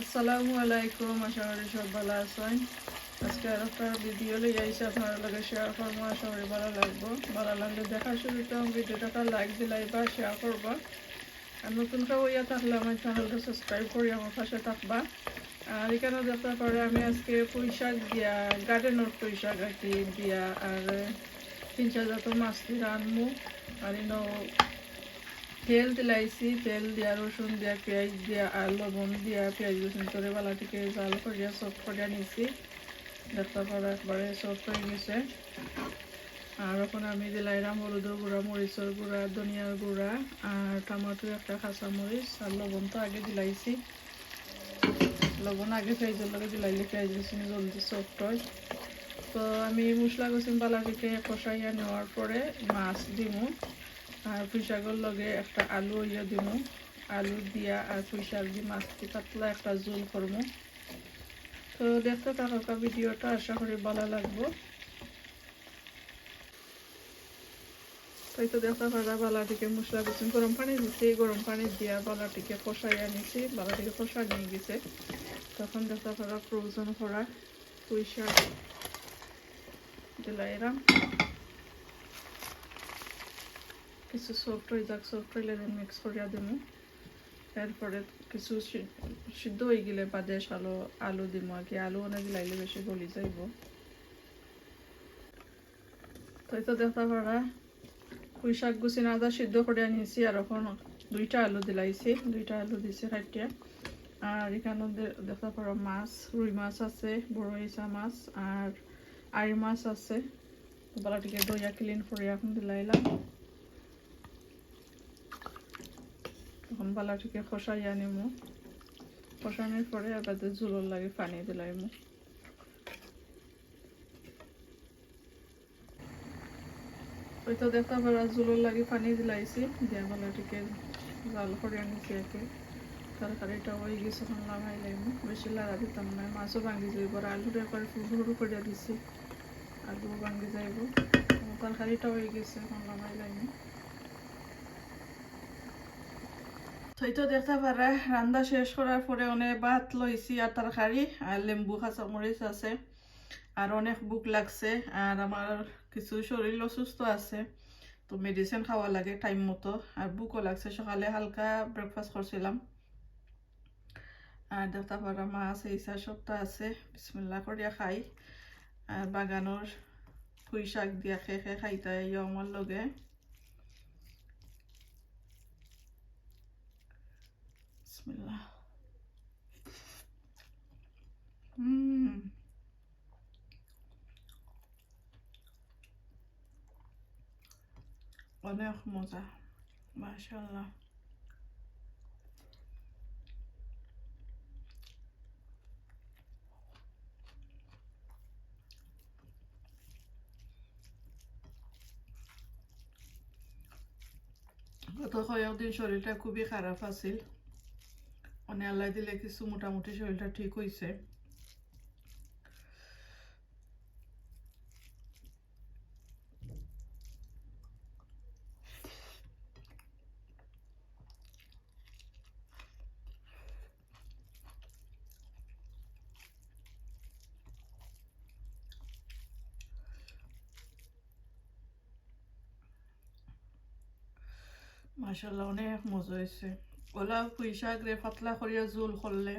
আসসালামু আলাইকুম, আশা করি সব ভালো আছেন। আজকে আর একটা ভিডিও লই আইসি আপনার লগে শেয়ার করব, আশা করি ভালো লাগবো। ভালো লাগলে দেখার শুরুতে ভিডিওটাকে লাইক দিলাই শেয়ার করবা। আর নতুন কেউ ইয়া থাকলে আমার চ্যানেলটা সাবস্ক্রাইব করি আমার পাশে থাকবা। আর এখানে দেখতে পারে আমি আজকে শাক দিয়া গার্ডেনের পুঁই শাক আর কি দিয়া, আর তিন চার জাত মাছ দিয়ে আনমু আর ইনো তেল দিলাইছি তেল দিয়া, রসুন দিয়া, পেঁয়াজ দিয়া আর লবণ দিয়া, পেঁয়াজ রসুন করে বালাটিকে জাল করিয়া সফট করিয়া নিছি। দেখতে পারো একবারে সফট হয়ে গেছে। আর এখন আমি দিলাইরাম হলুদের গুঁড়া, মরিচের গুঁড়া, ধনিয়ার গুঁড়া আর টমাটো একটা কাঁচা মরিচ আর লবণ তো আগে দিলাইছি। লবণ আগে পেঁয়াজের লগে দিলাইলে পেঁয়াজ রসুন জলদি সফট হয়। তো আমি মশলা গেছিলাম বালাটিকে কষাইয়া নেওয়ার পরে মাছ দিমু। পুঁই শাকের লগে একটা আলু ইয়ে দিব আলু দিয়া আর পুঁই শাক দিয়ে মাছ দিয়ে পাতলা একটা জোল করব তো দেখতে থাকা ভিডিওটা, আশা করি ভালো লাগবো। তাই তো দেখতে পারা বালাটিকে মশলা দিচ্ছি গরম পানি দিচ্ছি গরম পানি দিয়া বালাটিকে কষাই আনিছি। বালাটিকে কষা নিয়ে গেছে। তখন দেখতে পারা প্রয়োজন করা পুঁই শাক দিলাইরাম কিছু সফট হয়ে যাক সফট হইলে মিক্স করিয়া দেবো এরপরে কিছু সিদ্ধ হয়ে গেলে বাদে আলু আলু দিব আর কি। আলু অনেক দিলাইলে বেশি গলি যাইব। তো এই তো দেখা পারা পুঁই শাক গুছি না আদা সিদ্ধ করে আনিছি আর এখন দুইটা আলু দিলাইছি। দুইটা আলু দিছি খাইটিয়া। আর এখানে দেখা পারো মাছ, রুই মাছ আছে, বড় ইসা মাছ আর আড়ি মাছ আছে। বালাটিকে দইয়া ক্লিন করে এখন দিলাইলাম। তখন বালাটিকে খসাই আনিমু। খসানোর পরে আবার জুলোর লাগে পানি দিলাইমু। ওই তো দেখতে পারা জুলোর লাগে পানি দিলাইছি। দিয়া বালাটিকে জাল করে আনিছি একে। তরকারিটা হয়ে গেছে, এখন লাগাই লাইমু। বেশি লাগা দিতাম না। মাছও ভাঙ্গি যাইব আর আলুটা একবার সরু সরু করে দিছি। আলুও ভাঙ্গি যাইব। তরকারিটা হয়ে গেছে, এখন লাগাই তো দেখতে পারে রান্না শেষ করার পরে অনেক ভাত লইছি আর তরকারি আর লেম্বু কাঁচা মরিচ আছে আর অনেক বুক লাগছে আর আমার কিছু শরীর অসুস্থ আছে। তো মেডিসিন খাওয়া লাগে টাইম মতো আর বুকও লাগছে। সকালে হালকা ব্রেকফাস্ট করছিলাম আর দেখতে পারা মাছ এইসা সবটা আছে। বিসমিল্লা করিয়া খাই। আর বাগানোর পুঁই শাক দিয়া খেয়ে খেয়ে খাইতে আমার লগে। বিসমিল্লাহ হুম অনেক মজা মাশাল্লাহ গত কয়েকদিন শরীরটা খুবই খারাপ আছিল অনেক আল্লাহ দিলে কিছু মোটামুটি শরীরটা ঠিক হয়েছে মাশাল্লাহ অনেক মজা হয়েছে ওলা পুঁই শাক রে পাতলা করিয়া জোল করলে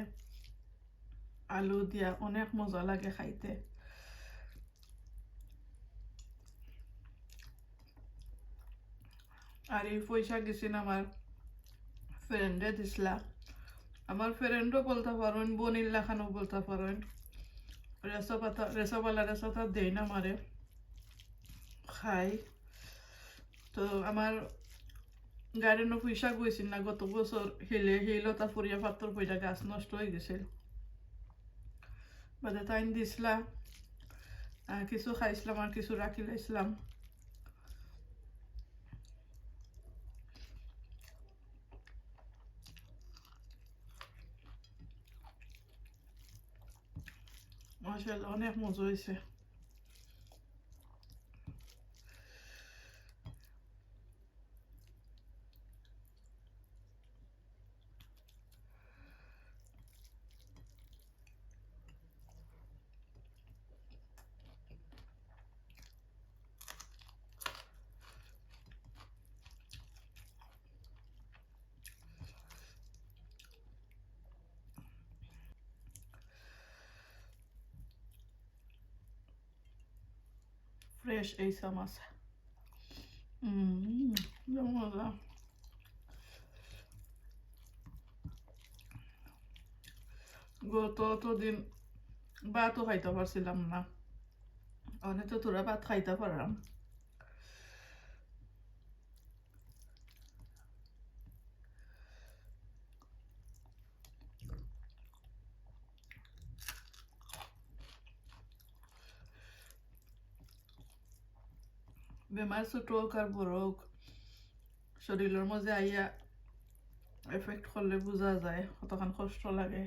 আলু দিয়া, অনেক মজা লাগে খাইতে। আর এই শাক গেছেন আমার ফ্রেন্ডে দিসলা আমার ফ্রেন্ডও বলতে পারেন বনিল্লা খানও বলতে পারেন রেসো পাতা রেসোবালা রেসোটা দেই না মারে খাই। তো আমার গার্ডেনও পয়সা গৈছিল না, গত বছর হেলে হেলতা ফরিয়া পাত্তর পয়সা গাছ নষ্ট হয়ে গেছিল বাদে তাইন দিছিলা আর কিছু খাইছিলাম আর কিছু রাখি লাইছিলাম মাশাআল্লাহ, অনেক মজা হয়েছে ফ্রেশ এই মাছ মজা গত দিন ভাতও খাইতে পারছিলাম না। অনেক তো তোরা ভাত খাইতে পারলাম। বেমার ছোট হোক আর বড় হোক শরীরের মধ্যে আইয়া এফেক্ট করলে বোঝা যায় কতখান কষ্ট লাগে।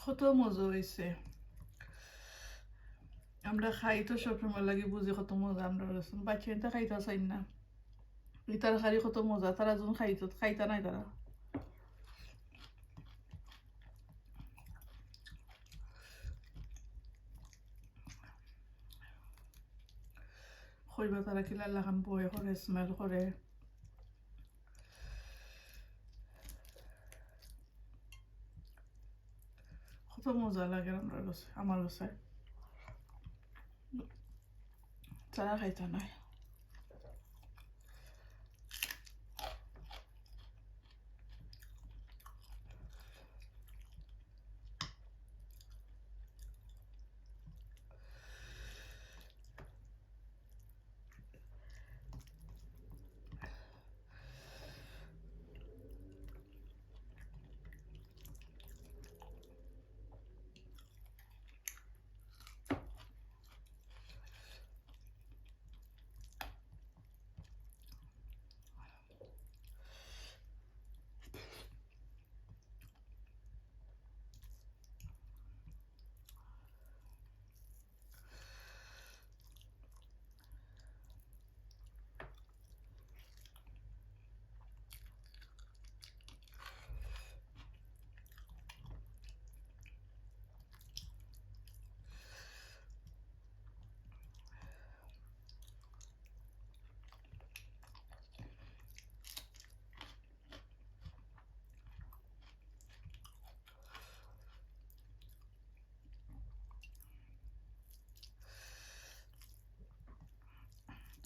কত মজা হয়েছে আমরা খাই তো সবসময় লাগে বুঝি কত মজা আমরা বাচ্চা খাইতে চাই না এই তরকারি কত মজা তারা যখন খাইতো খাইতা নাই তারা খইবা তারা কিলা লাগান বয়ে করে স্মেল করে কত মজা লাগে আমরা কাছে আমার কাছে চারা খাইতে নাই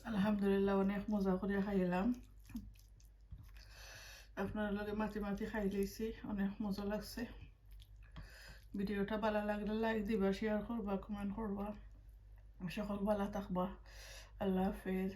আলহামদুলিল্লাহ, অনেক মজা করে খাইলাম। আপনার লগে মাতি মাতি খাই লইছি, অনেক মজা লাগছে। ভিডিওটা ভালো লাগলে লাইক দিবা শেয়ার করবা কমেন্ট করবা। সকল ভালো থাকবা। আল্লাহ হাফেজ।